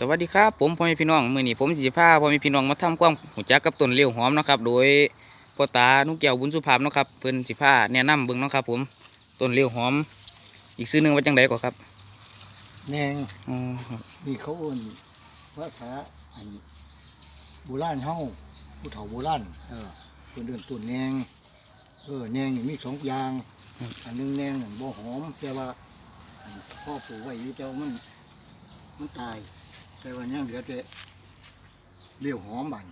สวัสดีครับผมพ่อแม่พี่น้องมื้อนี้ผมสิพาพ่อแม่พี่น้องมาทำความรู้จักกับต้นเลี้ยวหอมเนาะครับ โดยพ่อตานุกแก้วบุญสุภาพเนาะครับเพิ่นสิพาแนะนำเบิ่งเนาะครับ ผมต้นเลี้ยวหอม อีกชื่อหนึงว่าจังไดก่อนครับแนงอ๋อครับนี่เขาเอิ้นภาษาอันโบราณเฮาผู้เฒ่าโบราณเออเพิ่นเดินต้นแนงเออแนงนี่มีสองอย่างอันหนึงแนงนั่นบ่หอมแต่ว่าอันพ่อปลูกไว้อยู่แต่ว่ามันมันตาย แต่ว่ายังเหลือแต่เลี้ยวหอมบัน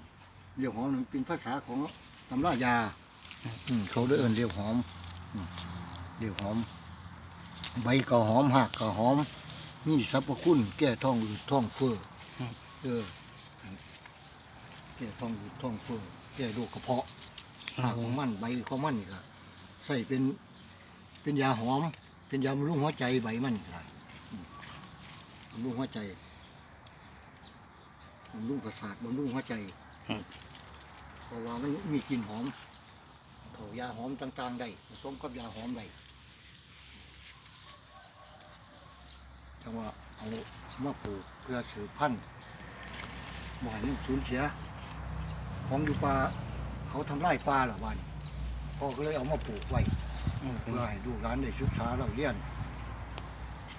เลี้ยวหอมนี่เป็นภาษาของตำรายาอืมเขาได้เอินเลี้ยวหอมอืมเลี้ยวหอม ใบก็หอมหักก็หอมมีสรรพคุณแก้ท้องอืดท้องเฟ้อเออแก้ท้องอืดท้องเฟ้อแก้โรคกระเพาะ หากของมันใบของมันนี่ก็ใส่เป็นเป็นยาหอม เป็นยาบำรุงหัวใจใบมันก็ได้อืมบำรุงหัวใจ บำรุงประสาทบำรุงหัวใจเพราะว่ามันมีกลิ่นหอมเขายาหอมต่างๆได้ผสมกับยาหอมได้จังว่าเอามาปลูกเพื่อสืบพันธุ์บ่ให้มันสูญเสีย ของอยู่ป่าเขาทำลายป่าละวันพ่อก็เลยเอามาปลูกไว้เพื่อให้ลูกหลานได้ศึกษาเราเรียน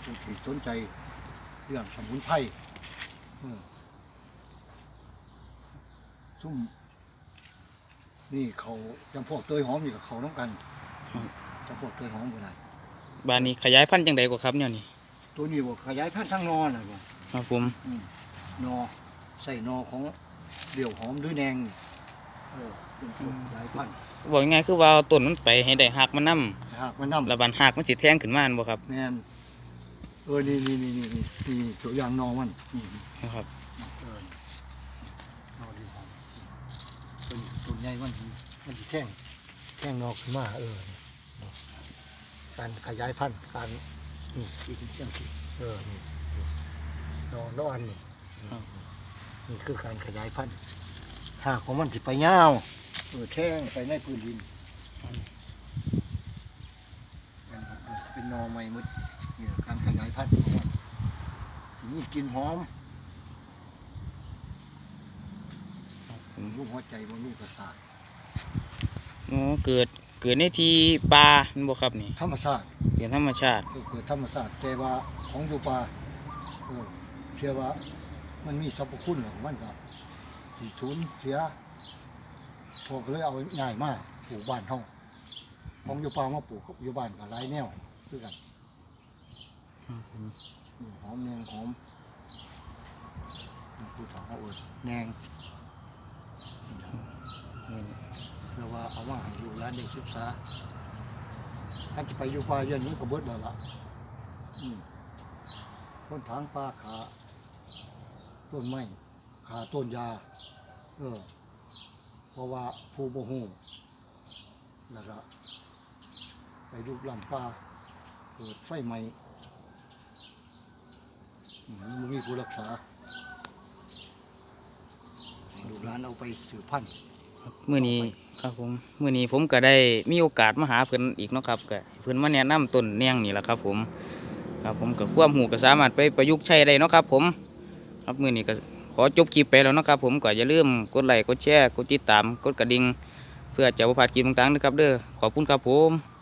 ผู้ที่สนใจเรื่องสมุนไพรเออ ซุ่มนี่เขาจำพวกเตยหอมนี่กับเขาน้ำกันจำพวกเตยหอมก็ได้บ้านนี้ขยายพันธุ์จังไดก่อนครับเนี่ยนี่ตัวนี้บอกขยายพันธุ์ทั้งนอนนะบ่ครับผมนอใส่นอของเดี่ยวหอมหรือแดงนี่เออเป็นต้นขยายพันธุ์บอกง่ายๆคือว่าเอาต้นมันไปให้ได้หักมันนํหากมันน้ำแล้วบันหักมันสิแทงขึ้นมาหั่นบ่ครับแมนเออนี่นี่นี่นี่นี่นี่ตัวอย่างนอมันนี่นะครับ เออนอเดี่ยวหอมต้นต้นให ญ่มันมันแท่งแท่งนอขึ้นมาเออการขยายพันธุ์การนี่อีกเรื่องที่เออนี่นี่นนอนนี่นี่คือการขยายพันธุ์หากของมันสิไปยาเออแท่งไปในพื้นดินมันเป็นนอใหม่หมดเนี่ยการขยายพันธุ์ของมันมีกลิ่นหอมบำ รุงหัวใจบำรุงประสาทอ๋อเกิดเกิดในที่ป่าแม่นบ่ครับนี่ธรรมชาติเป็นธรรมชาติ ก็คือธรรมชาติแต่ว่าของอยู่ป่าเออเชื่อว่ามันมีสรรพคุณของมันก็สีสูญเสียพวกเลยเอาง่ายมากปลูกบ้านเฮาของอยู่ป่ามาปลูกกับอยู่บ้านก็หลายแนวคือกันอืมหอมแนงหอมผู้ถามเขาเอิดแนงเพื่อว่าเอามาให้ลูกหลานได้ศึกษาถ้าจะไปอยู่ป่าเย็นนี้ก็เบิดแล้วล่ะอืมต้นทางป่าขาต้นไม้ขาต้นยา เออ เพราะว่าผู้บ่ฮู้แล้วก็ไปลุกลำป่าเกิดไฟไหม้อืมมันมีผู้รักษาให้ลูกหลานเอาไปสืบพันธุ์ มื่อนี้ครับผมมื่อนี้ผมก็ได้มีโอกาสมาหาเพิ่นอีกเนาะครับก็ให้เพื่อนมาแนะนำต้นแนงนี่แหละครับ ผม ครับผมกับควบหูก็สามารถไปประยุกต์ใช้ได้เนาะครับ ผม ครับมื่อนี้ก็ขอจบคลิปไปแล้วเนาะครับผมก็อย่าลืมกดไลค์กดแชร์กดติดตามกดกระดิ่งเพื่อจะประพาดคลิปต่างๆนะครับ เด้อขอบคุณครับผม